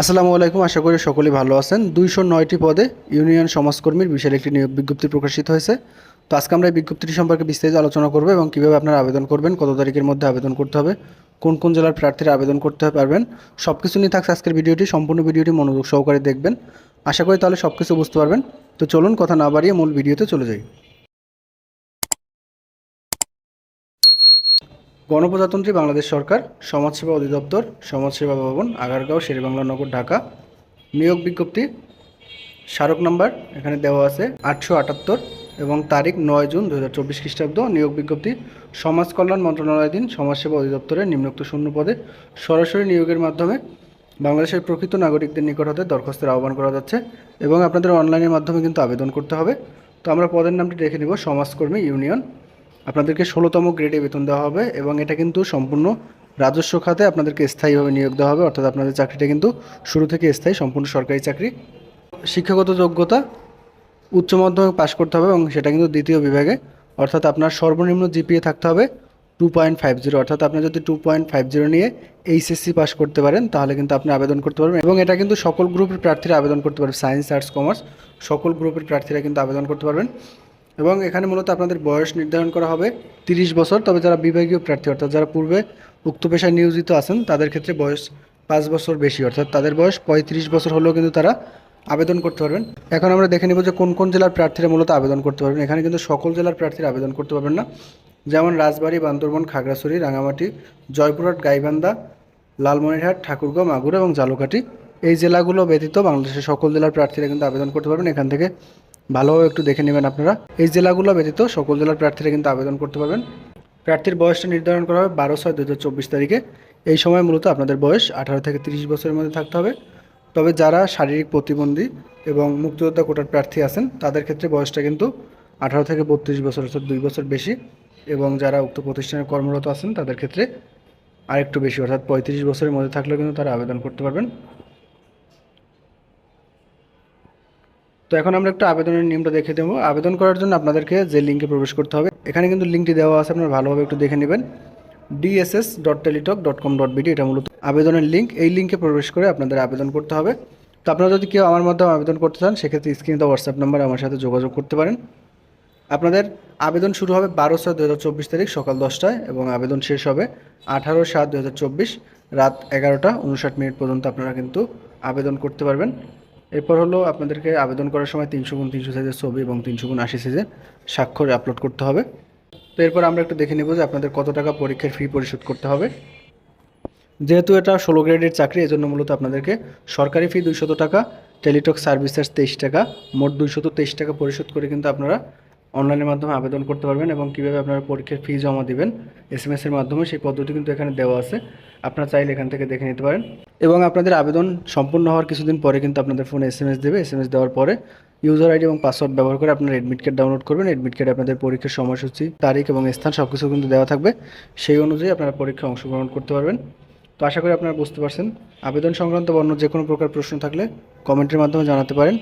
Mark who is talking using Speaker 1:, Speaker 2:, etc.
Speaker 1: আসসালামু আলাইকুম, আশা করি সকলেই ভালো আছেন। দুইশো নয়টি পদে ইউনিয়ন সমাজকর্মীর বিশাল একটি নিয়োগ বিজ্ঞপ্তি প্রকাশিত হয়েছে। তো আজকে আমরা এই বিজ্ঞপ্তিটি সম্পর্কে বিস্তারিত আলোচনা করব এবং কীভাবে আপনারা আবেদন করবেন, কত তারিখের মধ্যে আবেদন করতে হবে, কোন কোন জেলার প্রার্থীরা আবেদন করতে পারবেন সব কিছু নিয়ে থাকছে আজকের ভিডিওটি, সম্পূর্ণ ভিডিওটি মনোযোগ সহকারে দেখবেন। আশা করি তাহলে সব কিছু বুঝতে পারবেন। তো চলুন, কথা না বাড়িয়ে মূল ভিডিওতে চলে যাই। গণপ্রজাতন্ত্রী বাংলাদেশ সরকার, সমাজসেবা অধিদপ্তর, সমাজসেবা ভবন, আগারগাঁও, শেরেবাংলা নগর, ঢাকা। নিয়োগ বিজ্ঞপ্তি স্মারক নাম্বার, এখানে দেওয়া আছে আটশো আটাত্তর এবং তারিখ নয় জুন দু হাজার চব্বিশ খ্রিস্টাব্দ। নিয়োগ বিজ্ঞপ্তি সমাজ কল্যাণ মন্ত্রণালয়াধীন সমাজসেবা অধিদপ্তরের নিম্নোক্ত শূন্য পদে সরাসরি নিয়োগের মাধ্যমে বাংলাদেশের প্রকৃত নাগরিকদের নিকট হতে দরখাস্তের আহ্বান করা যাচ্ছে এবং আপনাদের অনলাইনের মাধ্যমে কিন্তু আবেদন করতে হবে। তো আমরা পদের নামটি দেখে নেব, সমাজকর্মী ইউনিয়ন। আপনাদেরকে ষোলোতম গ্রেডে বেতন দেওয়া হবে এবং এটা কিন্তু সম্পূর্ণ রাজস্ব খাতে আপনাদেরকে স্থায়ীভাবে নিয়োগ দেওয়া হবে, অর্থাৎ আপনাদের চাকরিটা কিন্তু শুরু থেকে স্থায়ী, সম্পূর্ণ সরকারি চাকরি। শিক্ষাগত যোগ্যতা উচ্চ মাধ্যমিক পাশ করতে হবে এবং সেটা কিন্তু দ্বিতীয় বিভাগে, অর্থাৎ আপনার সর্বনিম্ন জিপিএ থাকতে হবে টু পয়েন্ট ফাইভ জিরো অর্থাৎ আপনি যদি টু পয়েন্ট ফাইভ জিরো নিয়ে এইচএসসি পাস করতে পারেন, তাহলে কিন্তু আপনি আবেদন করতে পারবেন এবং এটা কিন্তু সকল গ্রুপের প্রার্থীরা আবেদন করতে পারবেন সায়েন্স আর্টস কমার্স সকল গ্রুপের প্রার্থীরা কিন্তু আবেদন করতে পারবেন। এবং এখানে মূলত আপনাদের বয়স নির্ধারণ করা হবে তিরিশ বছর। তবে যারা বিভাগীয় প্রার্থী, অর্থাৎ যারা পূর্বে উক্ত পেশায় নিয়োজিত আছেন, তাদের ক্ষেত্রে বয়স পাঁচ বছর বেশি, অর্থাৎ তাদের বয়স পঁয়ত্রিশ বছর হলেও কিন্তু তারা আবেদন করতে পারবেন। এখন আমরা দেখে নেব যে কোন কোন জেলার প্রার্থীরা মূলত আবেদন করতে পারবেন। এখানে কিন্তু সকল জেলার প্রার্থীরা আবেদন করতে পারবেন না। যেমন রাজবাড়ী, বান্দরবন, খাগড়াছড়ি, রাঙামাটি, জয়পুরহাট, গাইবান্ধা, লালমনিরহাট, ঠাকুরগাঁও, মাগুর এবং জালুকাঠি এই জেলাগুলো ব্যতীত বাংলাদেশের সকল জেলার প্রার্থীরা কিন্তু আবেদন করতে পারবেন। এখান থেকে ভালোভাবে একটু দেখে নেবেন আপনারা। এই জেলাগুলো ব্যতীত সকল জেলার প্রার্থীরা কিন্তু আবেদন করতে পারবেন। প্রার্থীর বয়সটা নির্ধারণ করা হবে বারো ছয় দু তারিখে। এই সময় মূলত আপনাদের বয়স আঠারো থেকে তিরিশ বছরের মধ্যে থাকতে হবে। তবে যারা শারীরিক প্রতিবন্ধী এবং মুক্তিযোদ্ধা কোটার প্রার্থী আছেন, তাদের ক্ষেত্রে বয়সটা কিন্তু আঠারো থেকে বত্রিশ বছর অর্থাৎ দুই বছর বেশি এবং যারা উক্ত প্রতিষ্ঠানে কর্মরত আছেন, তাদের ক্ষেত্রে আরেকটু বেশি অর্থাৎ পঁয়ত্রিশ বছরের মধ্যে থাকলেও কিন্তু তারা আবেদন করতে পারবেন। তো এখন আমরা একটা আবেদনের নিয়মটা দেখে দেবো। আবেদন করার জন্য আপনাদেরকে যে লিঙ্কে প্রবেশ করতে হবে, এখানে কিন্তু লিঙ্কটি দেওয়া আছে, আপনারা ভালোভাবে একটু দেখে নেবেন। DSS dot Teletalk dot com dot BD এটা মূলত আবেদনের লিঙ্ক এই লিঙ্কে প্রবেশ করে আপনাদের আবেদন করতে হবে। তো আপনারা যদি কেউ আমার মাধ্যমে আবেদন করতে চান, সেক্ষেত্রে স্ক্রিনে দেওয়া হোয়াটসঅ্যাপ নাম্বার আমার সাথে যোগাযোগ করতে পারেন। আপনাদের আবেদন শুরু হবে বারো সাত দু তারিখ সকাল দশটায় এবং আবেদন শেষ হবে আঠারো সাত দু রাত এগারোটা উনষাট মিনিট পর্যন্ত আপনারা কিন্তু আবেদন করতে পারবেন। এরপর হলো আপনাদেরকে আবেদন করার সময় তিনশো গুণ তিনশো সাইজের ছবি এবং তিনশো গুণ আশি সাইজের স্বাক্ষর আপলোড করতে হবে। তো এরপর আমরা একটু দেখে নেব যে আপনাদের কত টাকা পরীক্ষার ফি পরিশোধ করতে হবে। যেহেতু এটা ষোলো গ্রেডের চাকরি, এজন্য মূলত আপনাদেরকে সরকারি ফি দুইশত টাকা টেলিটক সার্ভিসেস তেইশ টাকা, মোট দুইশত তেইশ টাকা পরিশোধ করে কিন্তু আপনারা অনলাইনের মাধ্যমে আবেদন করতে পারবেন এবং কীভাবে আপনারা পরীক্ষার ফি জমা দিবেন এস এম এর মাধ্যমে সেই পদ্ধতি কিন্তু এখানে দেওয়া আছে। আপনারা চাইলে এখান থেকে দেখে নিতে পারেন। এবং আপনাদের আবেদন সম্পূর্ণ হওয়ার কিছুদিন পরে কিন্তু আপনাদের ফোনে এস এম এস দেবে। এস এম এস দেওয়ার পরে ইউজার আইডি এবং পাসওয়ার্ড ব্যবহার করে আপনারা এডমিট কার্ড ডাউনলোড করবেন। এডমিট কার্ডে আপনাদের পরীক্ষার সময়সূচি, তারিখ এবং স্থান সব কিছু কিন্তু দেওয়া থাকবে। সেই অনুযায়ী আপনারা পরীক্ষায় অংশগ্রহণ করতে পারবেন। তো আশা করি আপনারা বুঝতে পারছেন। আবেদন সংক্রান্ত বা অন্য যে কোনো প্রকার প্রশ্ন থাকলে কমেন্টের মাধ্যমে জানাতে পারেন।